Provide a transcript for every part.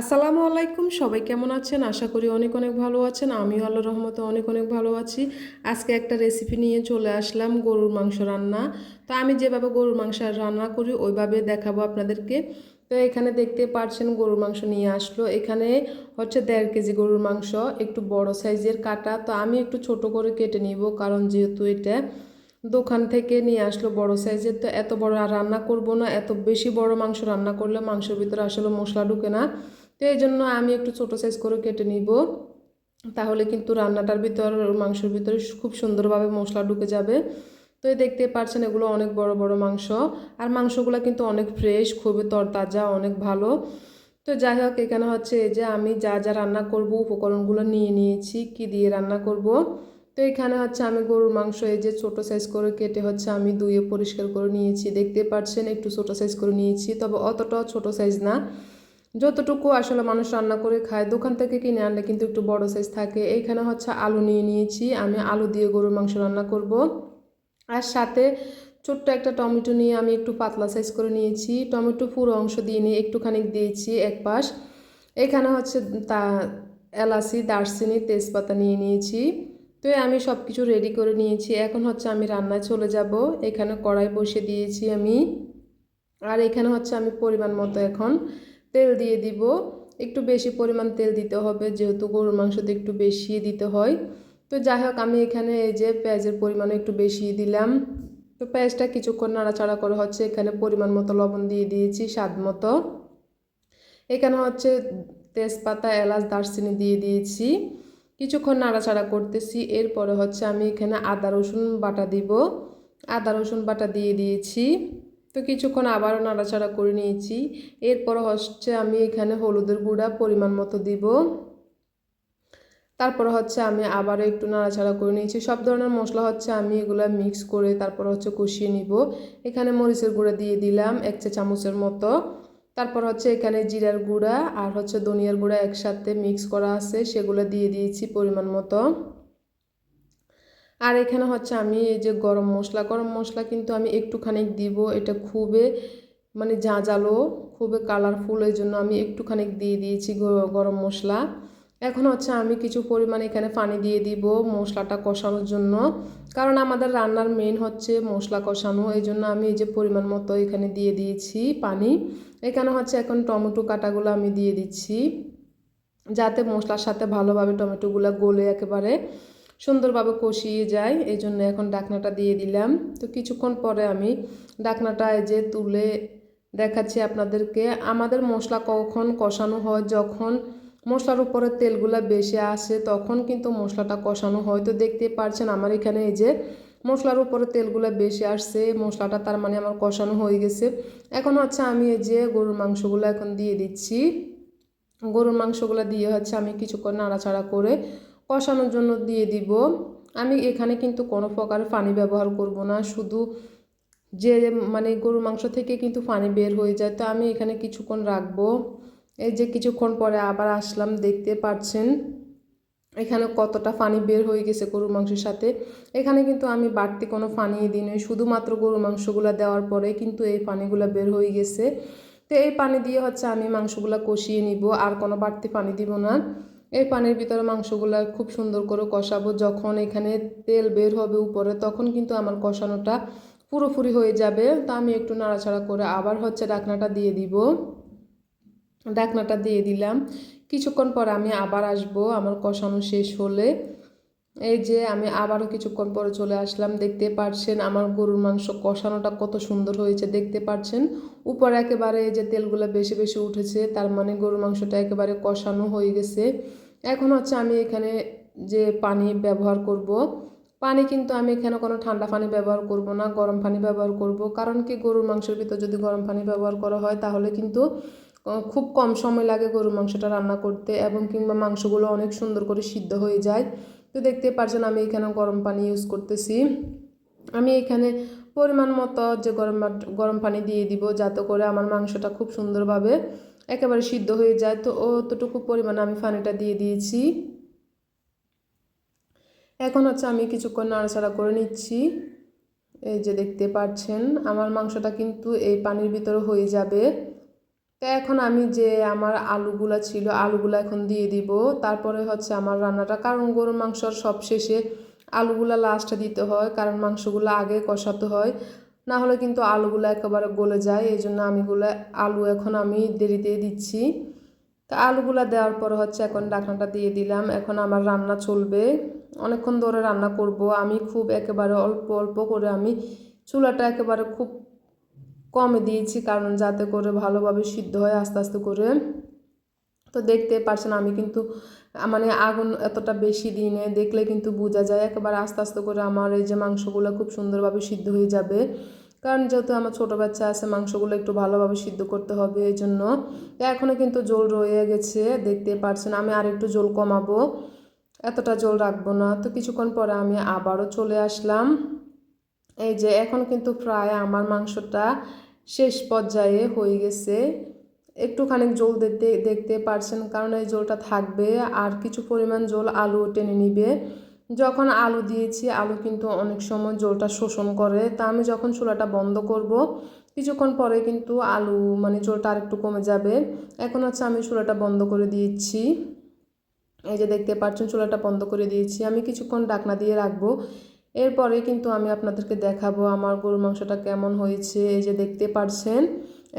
আসসালামু আলাইকুম, সবাই কেমন আছেন? আশা করি অনেক অনেক ভালো আছেন। আমিও আল্লাহ রহমতে অনেক অনেক ভালো আছি। আজকে একটা রেসিপি নিয়ে চলে আসলাম, গরুর মাংস রান্না। তো আমি যেভাবে গরুর মাংস রান্না করি, ওইভাবে দেখাবো আপনাদেরকে। তো এখানে দেখতে পারছেন, গরুর মাংস নিয়ে আসলো। এখানে হচ্ছে দেড় কেজি গরুর মাংস, একটু বড় সাইজের কাটা। তো আমি একটু ছোট করে কেটে নিব, কারণ যেহেতু এটা দোকান থেকে নিয়ে আসলো বড় সাইজের। তো এত বড় রান্না করব না, এত বেশি বড় মাংস রান্না করলে মাংসের ভিতরে আসলে মশলা ঢুকে না। তো এই জন্য আমি একটু ছোট সাইজ করে কেটে নিব। তাহলে কিন্তু রান্নাটার ভিতর, মাংসের ভিতরে খুব সুন্দরভাবে মশলা ঢুকে যাবে। তো এই দেখতে পাচ্ছেন এগুলো অনেক বড় বড় মাংস। আর মাংসগুলো কিন্তু অনেক ফ্রেশ খুবই তরতাজা, অনেক ভালো। তো যাই হোক, এখানে হচ্ছে এই যে আমি যা যা রান্না করব, উপকরণগুলো নিয়ে নিয়েছি, কি দিয়ে রান্না করব। তো এখানে হচ্ছে আমি গরুর মাংস এই যে ছোটো সাইজ করে কেটে হচ্ছে আমি ধুয়ে পরিষ্কার করে নিয়েছি। দেখতে পাচ্ছেন একটু ছোটো সাইজ করে নিয়েছি, তবে অতটাও ছোটো সাইজ না। যতটুকু আসলে মানুষ রান্না করে খায়, দোকান থেকে কিনে আনলে কিন্তু একটু বড় সাইজ থাকে। এইখানে হচ্ছে আলু নিয়ে নিয়েছি, আমি আলু দিয়ে গরুর মাংস রান্না করব। আর সাথে ছোট্ট একটা টমেটো নিয়ে আমি একটু পাতলা সাইজ করে নিয়েছি। টমেটো পুরো অংশ দিয়ে নিয়ে একটুখানি দিয়েছি এক পাশ। এখানে হচ্ছে তা এলাচি, দারচিনি, তেজপাতা নিয়ে নিয়েছি। তো আমি সব কিছু রেডি করে নিয়েছি। এখন হচ্ছে আমি রান্নায় চলে যাব। এখানে কড়াই বসে দিয়েছি আমি। আর এখানে হচ্ছে আমি পরিমাণ মতো এখন তেল দিয়ে দিব। একটু বেশি পরিমাণ তেল দিতে হবে, যেহেতু গরুর মাংসতে একটু বেশি দিতে হয়। তো যাই হোক, আমি এখানে এই যে পেঁয়াজের পরিমাণ একটু বেশি দিলাম। তো পেঁয়াজটা কিছুক্ষণ নাড়াচাড়া করে হচ্ছে এখানে পরিমাণ মতো লবণ দিয়ে দিয়েছি, স্বাদ মতো। এখানে হচ্ছে তেজপাতা, এলাচ, দারচিনি দিয়ে দিয়েছি। কিছুক্ষণ নাড়াচাড়া করতেছি, এরপরে হচ্ছে আমি এখানে আদা, রসুন বাটা দিব। আদা, রসুন বাটা দিয়ে দিয়েছি। তো কিছুক্ষণ আবারও নাড়াচাড়া করে নিয়েছি। এরপর হচ্ছে আমি এখানে হলুদের গুঁড়া পরিমাণ মতো দিব। তারপর হচ্ছে আমি আবারও একটু নাড়াচাড়া করে নিয়েছি। সব ধরনের মশলা হচ্ছে আমি এগুলো মিক্স করে তারপর হচ্ছে কষিয়ে নিব। এখানে মরিচের গুঁড়া দিয়ে দিলাম এক চা চামচের মতো। তারপর হচ্ছে এখানে জিরার গুঁড়া আর হচ্ছে ধনিয়ার গুঁড়া একসাথে মিক্স করা আছে, সেগুলো দিয়ে দিয়েছি পরিমাণ মতো। আর এখানে হচ্ছে আমি এই যে গরম মশলা গরম মশলা কিন্তু আমি একটুখানি দিব, এটা খুবই মানে জালো খুবই কালারফুল এই জন্য আমি একটুখানি দিয়ে দিয়েছি গরম মশলা। এখন হচ্ছে আমি কিছু পরিমাণ এখানে পানি দিয়ে দিব মশলাটা কষানোর জন্য। কারণ আমাদের রান্নার মেন হচ্ছে মশলা কষানো, এই জন্য আমি এই যে পরিমাণ মতো এখানে দিয়ে দিয়েছি পানি। এখানে হচ্ছে এখন টমেটো কাটাগুলো আমি দিয়ে দিচ্ছি, যাতে মশলার সাথে ভালোভাবে টমেটোগুলো গলে একেবারে। সুন্দরভাবে কষিয়ে যায় এই জন্য এখন ডাকনাটা দিয়ে দিলাম। তো কিছুক্ষণ পরে আমি ডাকনাটা এই যে তুলে দেখাচ্ছি আপনাদেরকে। আমাদের মশলা কখন কষানো হয়, যখন মশলার উপরে তেলগুলা বেশি আসে, তখন কিন্তু মশলাটা কষানো হয়। তো দেখতে পারছেন আমার এখানে এই যে মশলার উপরে তেলগুলো বেশি আসছে, মশলাটা তার মানে আমার কষানো হয়ে গেছে। এখন হচ্ছে আমি এই যে গরুর মাংসগুলো এখন দিয়ে দিচ্ছি। গরুর মাংসগুলো দিয়ে হচ্ছে আমি কিছুক্ষণ নাড়াচাড়া করে কষানোর জন্য দিয়ে দিব। আমি এখানে কিন্তু কোনো প্রকার পানি ব্যবহার করব না। শুধু যে মানে গরুর মাংস থেকে কিন্তু পানি বের হয়ে যায়। তো আমি এখানে কিছুক্ষণ রাখব। এই যে কিছুক্ষণ পরে আবার আসলাম, দেখতে পাচ্ছেন এখানে কতটা পানি বের হয়ে গেছে গরুর মাংসের সাথে। এখানে কিন্তু আমি বাড়তি কোনো পানি দিই শুধুমাত্র গরুর মাংসগুলো দেওয়ার পরে কিন্তু এই পানিগুলো বের হয়ে গেছে। তো এই পানি দিয়ে হচ্ছে আমি মাংসগুলো কষিয়ে নিব। আর কোনো বাড়তি পানি দিব না। এই পানির ভিতরে মাংসগুলো খুব সুন্দর করে কষাবো। যখন এখানে তেল বের হবে উপরে, তখন কিন্তু আমার কষানোটা পুরোপুরি হয়ে যাবে। তা আমি একটু নাড়াচাড়া করে আবার হচ্ছে ডাকনাটা দিয়ে দিব। ডাকনাটা দিয়ে দিলাম। কিছুক্ষণ পর আমি আবার আসব। আমার কষানো শেষ হলে এই যে আমি আবারও কিছুক্ষণ পরে চলে আসলাম, দেখতে পারছেন আমার গরুর মাংস কষানোটা কত সুন্দর হয়েছে, দেখতে পারছেন? উপরে একেবারে এই যে তেলগুলো বেশি বেশি উঠেছে, তার মানে গরুর মাংসটা একেবারে কষানো হয়ে গেছে। এখন হচ্ছে আমি এখানে যে পানি ব্যবহার করব, পানি কিন্তু আমি এখানে কোনো ঠান্ডা পানি ব্যবহার করব না, গরম পানি ব্যবহার করব, কারণ কি গরুর মাংসের ভিতর যদি গরম পানি ব্যবহার করা হয়, তাহলে কিন্তু খুব কম সময় লাগে গরুর মাংসটা রান্না করতে এবং কিংবা মাংসগুলো অনেক সুন্দর করে সিদ্ধ হয়ে যায়। তো দেখতে পারছেন আমি এখানে গরম পানি ইউজ করতেছি। আমি এখানে পরিমাণ মতো যে গরম গরম পানি দিয়ে দিব যাতে করে আমার মাংসটা খুব সুন্দরভাবে একেবারে সিদ্ধ হয়ে যায়। তো অতটুকু পরিমাণে আমি পানিটা দিয়ে দিয়েছি। এখন হচ্ছে আমি কিছুক্ষণ নাড়াচাড়া করে নিচ্ছি। এই যে দেখতে পাচ্ছেন, আমার মাংসটা কিন্তু এই পানির ভিতরে হয়ে যাবে। তো এখন আমি যে আমার আলুগুলা ছিল, আলুগুলা এখন দিয়ে দিব। তারপরে হচ্ছে আমার রান্নাটা, কারণ গরুর মাংসর সব শেষে আলুগুলা লাস্টে দিতে হয়, কারণ মাংসগুলো আগে কষাতে হয়। না হলে কিন্তু আলুগুলো একেবারে গলে যায় এই জন্য আমিগুলো, আলু এখন আমি দেরিতে দিচ্ছি। তো আলুগুলো দেওয়ার পর হচ্ছে এখন ডাকনাটা দিয়ে দিলাম। এখন আমার রান্না চলবে। অনেকক্ষণ ধরে রান্না করব। আমি খুব একেবারে অল্প অল্প করে আমি চুলাটা একেবারে খুব কমে দিয়েছি কারণ যাতে করে ভালোভাবে সিদ্ধ হয় আস্তে আস্তে করে। তো দেখতে পারছেন আমি কিন্তু মানে আগুন এতটা বেশি দিনে দেখলে কিন্তু বোঝা যায় একেবারে আস্তে আস্তে করে আমার এই যে মাংসগুলো খুব সুন্দরভাবে সিদ্ধ হয়ে যাবে। কারণ যেহেতু আমার ছোটো বাচ্চা আছে, মাংসগুলো একটু ভালোভাবে সিদ্ধ করতে হবে এই জন্য এখনও কিন্তু জল রয়ে গেছে, দেখতে পারছেন আমি আর একটু জল কমাবো। এতটা জল রাখব না। তো কিছুক্ষণ পরে আমি আবারও চলে আসলাম। এই যে এখন কিন্তু প্রায় আমার মাংসটা শেষ পর্যায়ে হয়ে গেছে। একটুখানি জল দেখতে দেখতে পারছেন, কারণ এই জলটা থাকবে আর কিছু পরিমাণ জল আলু টেনে নিবে। যখন আলু দিয়েছি, আলু কিন্তু অনেক সময় জলটা শোষণ করে। তা আমি যখন চুলাটা বন্ধ করব, কিছুক্ষণ পরে কিন্তু আলু মানে জলটা আর একটু কমে যাবে। এখন হচ্ছে আমি চুলাটা বন্ধ করে দিয়েছি। এই যে দেখতে পাচ্ছেন, চুলাটা বন্ধ করে দিয়েছি। আমি কিছুক্ষণ ডাকনা দিয়ে রাখব। এরপরে কিন্তু আমি আপনাদেরকে দেখাবো আমার গরুর মাংসটা কেমন হয়েছে, এই যে দেখতে পারছেন।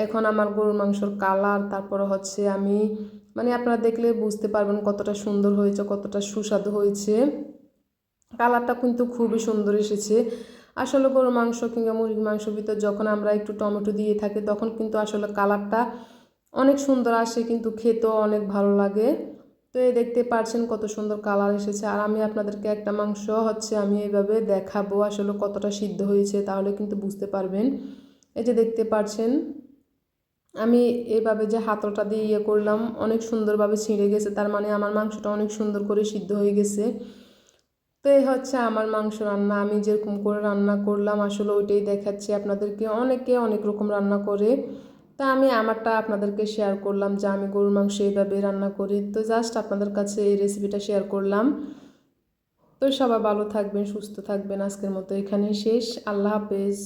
এখন আমার গরুর মাংসর কালার, তারপরে হচ্ছে আমি মানে আপনারা দেখলে বুঝতে পারবেন কতটা সুন্দর হয়েছে, কতটা সুস্বাদু হয়েছে। কালারটা কিন্তু খুবই সুন্দর এসেছে। আসলে গরুর মাংস কিংবা মুরগির মাংস ভিতর যখন আমরা একটু টমেটো দিয়ে থাকি, তখন কিন্তু আসলে কালারটা অনেক সুন্দর আসে, কিন্তু খেতেও অনেক ভালো লাগে। তো এই দেখতে পারছেন কত সুন্দর কালার এসেছে। আর আমি আপনাদেরকে একটা মাংস হচ্ছে আমি এইভাবে দেখাবো আসলে কতটা সিদ্ধ হয়েছে তাহলে কিন্তু বুঝতে পারবেন। এই যে দেখতে পারছেন, আমি এভাবে যে হাতলটা দিয়ে ইয়ে করলাম, অনেক সুন্দরভাবে ছিঁড়ে গেছে, তার মানে আমার মাংসটা অনেক সুন্দর করে সিদ্ধ হয়ে গেছে। তো এই হচ্ছে আমার মাংস রান্না, আমি যেরকম করে রান্না করলাম আসলে ওইটাই দেখাচ্ছি আপনাদেরকে। অনেকে অনেক রকম রান্না করে তা আমি আমারটা আপনাদেরকে শেয়ার করলাম যে আমি গরুর মাংস এইভাবে রান্না করি। তো জাস্ট আপনাদের কাছে এই রেসিপিটা শেয়ার করলাম। তো সবাই ভালো থাকবেন, সুস্থ থাকবেন। আজকের মতো এখানেই শেষ। আল্লাহ হাফেজ।